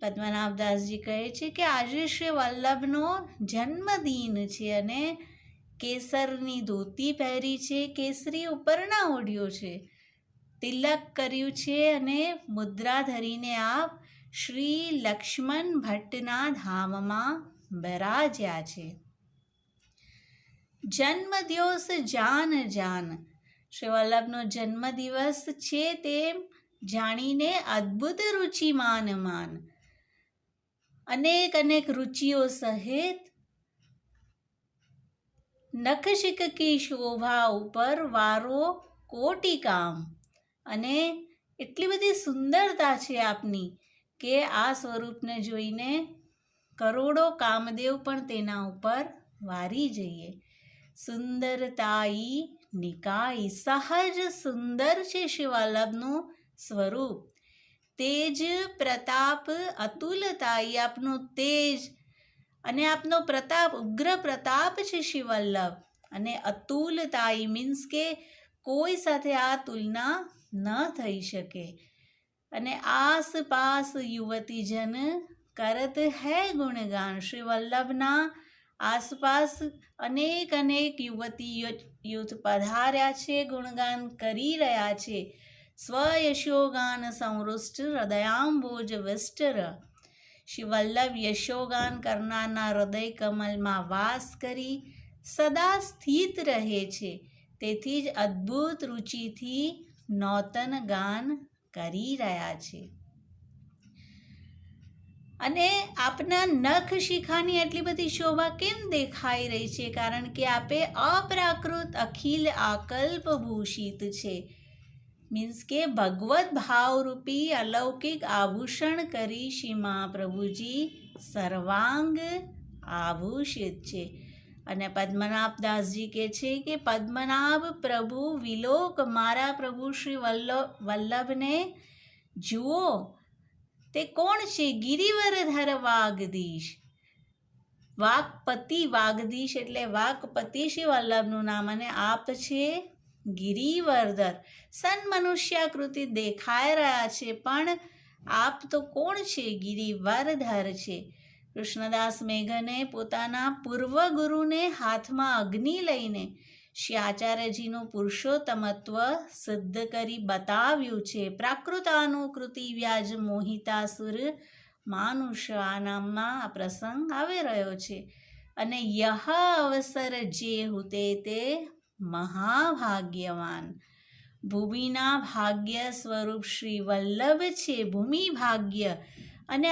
પદ્મનાભદાસજી કહે છે કે આજે શ્રી વલ્લભનો જન્મદિન છે અને કેસરની ધોતી પહેરી છે, કેસરી ઉપરના ઓઢ્યો છે. તિલક કર્યું છે અને મુદ્રા ધરીને આપ શ્રી લક્ષ્મણ ભટ્ટના ધામમાં બરાજ્યા છે. જન્મદિવસ જાન જાન. શ્રી વલ્લભનો જન્મદિવસ છે તેમ જાણીને અદ્ભુત રુચિ માન માન. અનેક અનેક રુચિઓ સહિત નખશિકકી શોભા ઉપર વારો કોટી કામ. અને એટલી બધી સુંદરતા છે આપની કે આ સ્વરૂપને જોઈને કરોડો કામદેવ પણ તેના ઉપર વારી જઈએ. સુંદરતાઈ નિકાઈ સહજ સુંદર છે શિવાલભનું સ્વરૂપ. તેજ પ્રતાપ અતુલતાઈ આપનો તેજ. અને આપનો પ્રતાપ ઉગ્ર પ્રતાપ છે શિવલ્લભ. અને અતુલતાઈ મીન્સ કે કોઈ સાથે આ તુલના ન થઈ શકે. અને આસપાસ યુવતીજન કરત હૈ ગુણગાન શ્રી વલ્લભના આસપાસ અનેક અનેક યુવતી યુથ પધાર્યા છે, ગુણગાન કરી રહ્યા છે. સ્વયશોગાન સંવૃષ્ટ હૃદયાંબોજ વિષ્ટર શ્રી વલ્લભ યશોગાન કરનારના હૃદય કમલમાં વાસ કરી સદા સ્થિત રહે છે. તેથી જ અદ્ભુત રુચિથી નૌતન ગાન કરી રહ્યા છે. અને આપના નખ શિખાની એટલી બધી શોભા કેમ દેખાઈ રહી છે? કારણ કે આપે અપ્રાકૃત અખિલ આકલ્પ ભૂષિત છે. મીન્સ કે ભગવત ભાવરૂપી અલૌકિક આભૂષણ કરી શ્રી મહાપ્રભુજી સર્વાંગ આભૂષિત છે. અને પદ્મનાભદાસજી કહે છે કે પદ્મનાભ પ્રભુ વિલોક મારા પ્રભુ શ્રી વલ્લભ વલ્લભને જુઓ, તે કોણ છે? ગિરિવરધર વાગદીશ. વાઘપતિ વાગદીશ એટલે વાકપતિ શ્રી વલ્લભનું નામ. અને આપ છે ગિરિવર્ધર. સન મનુષ્યાકૃતિ દેખાઈ રહ્યા છે, પણ આપ તો કોણ છે? ગિરિવરધર છે. કૃષ્ણદાસ મેઘને પોતાના પૂર્વ ગુરુને હાથમાં અગ્નિ લઈને શ્રી આચાર્યજીનું પુરુષોત્તમત્વ સિદ્ધ કરી બતાવ્યું છે. પ્રાકૃતાનુકૃતિ વ્યાજ મોહિતાસુર માનુષ, આ નામમાં આ પ્રસંગ આવી રહ્યો છે. અને યહ અવસર જે હુતે તે મહાભાગ્યવાન. ભૂમિના ભાગ્ય સ્વરૂપ શ્રી વલ્લભ છે ભૂમિ ભાગ્ય. અને